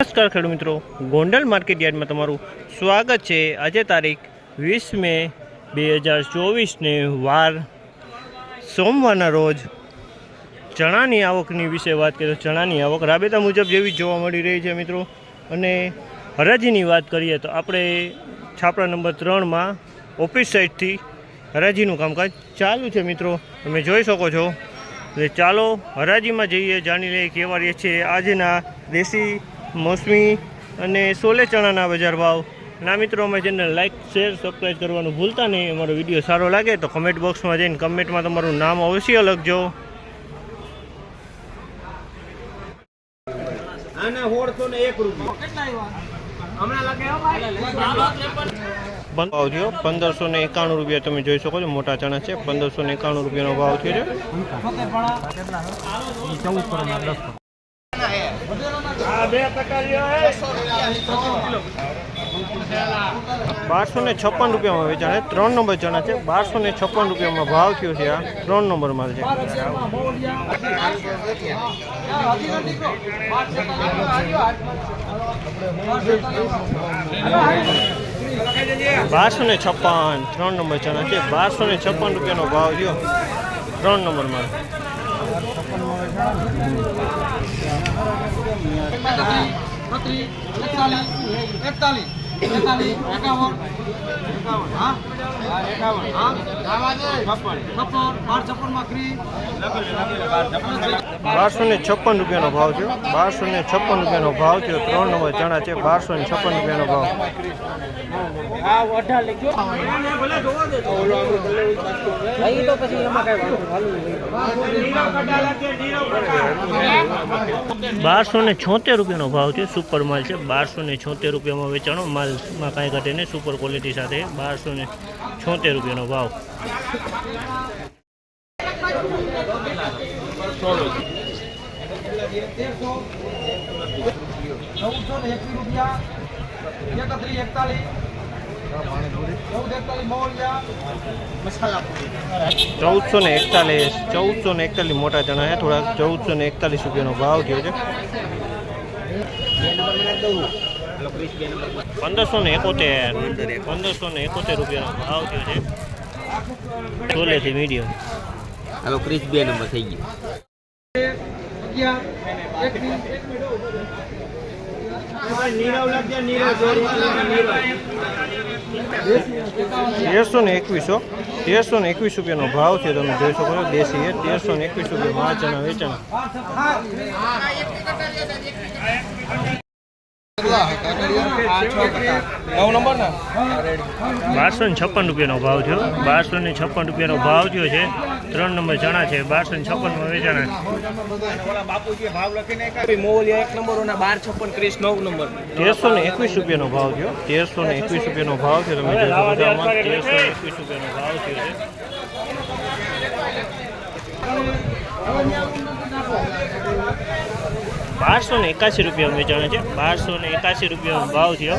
નમસ્કાર ખેડૂત મિત્રો. ગોંડલ માર્કેટ યાર્ડમાં તમારું સ્વાગત છે. આજે તારીખ વીસ મે બે હજાર ચોવીસને વાર સોમવારના રોજ ચણાની આવકની વિશે વાત કરીએ તો ચણાની આવક રાબેતા મુજબ જેવી જોવા મળી રહી છે મિત્રો. અને હરાજીની વાત કરીએ તો આપણે છાપરા નંબર ત્રણમાં ઓફિસ સાઇડથી હરાજીનું કામકાજ ચાલુ છે મિત્રો. તમે જોઈ શકો છો. એટલે ચાલો હરાજીમાં જઈએ, જાણી લઈએ કેવા રહે છે. આજના દેશી મોસમી અને સોલે ચણાના બજાર ભાવ. ના મિત્રો અમારી ચેનલ લાઇક શેર સબસ્ક્રાઈબ કરવાનું ભૂલતા નહીં. અમારો વીડિયો સારો લાગે તો કમેન્ટ બોક્સમાં જઈને કમેન્ટમાં તમારું નામ અવશ્ય લખજો. ભાવ થયો. પંદરસો ને એકાણું રૂપિયા તમે જોઈ શકો છો. મોટા ચણા છે. પંદરસો ને એકાણું રૂપિયાનો ભાવ થયો છે. બારસો ને છપ્પન રૂપિયામાં વેચાણ ત્રણ નંબર ચણા છે. બારસો ને છપ્પન રૂપિયામાં ભાવ થયો છે આ? ત્રણ નંબર માલ છે. બારસો ને છપ્પન ત્રણ નંબર ચણા છે. બારસો ને છપ્પન રૂપિયાનો ભાવ થયો ત્રણ નંબર માલ. બત્રીસ એકતાલીસ એકતાલીસ એકતાલીસ એકાવન હા? છપ્પન બાર છપ્પનમાં ક્રી બારસો ને છપ્પન રૂપિયાનો ભાવ થયો. બારસો ને છપ્પન રૂપિયાનો ભાવ થયો. ત્રણ નંબર ચણા છે બારસો ને છપ્પન રૂપિયાનો ભાવ. બારસો ને છોતેર રૂપિયાનો ભાવ છે સુપર માલ છે. બારસો ને છોતેર રૂપિયામાં વેચાણો. માલમાં કાંઈ ઘટે નહીં. સુપર ક્વોલિટી સાથે બારસો ને છોતેર રૂપિયાનો ભાવ. ચૌદસો ને એકવીસ રૂપિયા એકત્રીસ એકતાલીસ ચૌદ એકતાલીસ મોળિયા ચૌદસો ને એકતાલીસ ચૌદસો ને એકતાલીસ મોટા ચણા છે થોડાક ચૌદસો ને એકતાલીસ રૂપિયાનો ભાવ થયો છે પંદરસો ને એકોતેર પંદરસો ને એકોતેર રૂપિયાનો ભાવ થયો છે ચોલેથી મીડિયમ હાલો ક્રિસ બે નંબર થઈ ગયો અગિયાર એકવીસ તેરસો ને એકવીસો તેરસો ને એકવીસ રૂપિયાનો ભાવ છે તમે જોઈ શકો છો દેશી એ તેરસો ને એકવીસ રૂપિયા પાંચ ચણા વેચાણ બારસો ને છપ્પન રૂપિયાનો ભાવ થયો. બારસો ને છપ્પન રૂપિયાનો ભાવ થયો છે. ત્રણ નંબર ચણા છે બારસો ને છપ્પનમાં વેચાણા બાપુજી ભાવ લખીને મોવલિયા એક નંબર બાર છપ્પન ત્રીસ નવ નંબર તેરસો ને એકવીસ રૂપિયાનો ભાવ થયો. તેરસો ને એકવીસ રૂપિયાનો ભાવ તમે છો તેરસો ને એકવીસ રૂપિયાનો ભાવ થયો છે. બારસો ને એકાસી રૂપિયા વેચાણ છે. બારસો ને એકાસી રૂપિયાનો ભાવ થયો.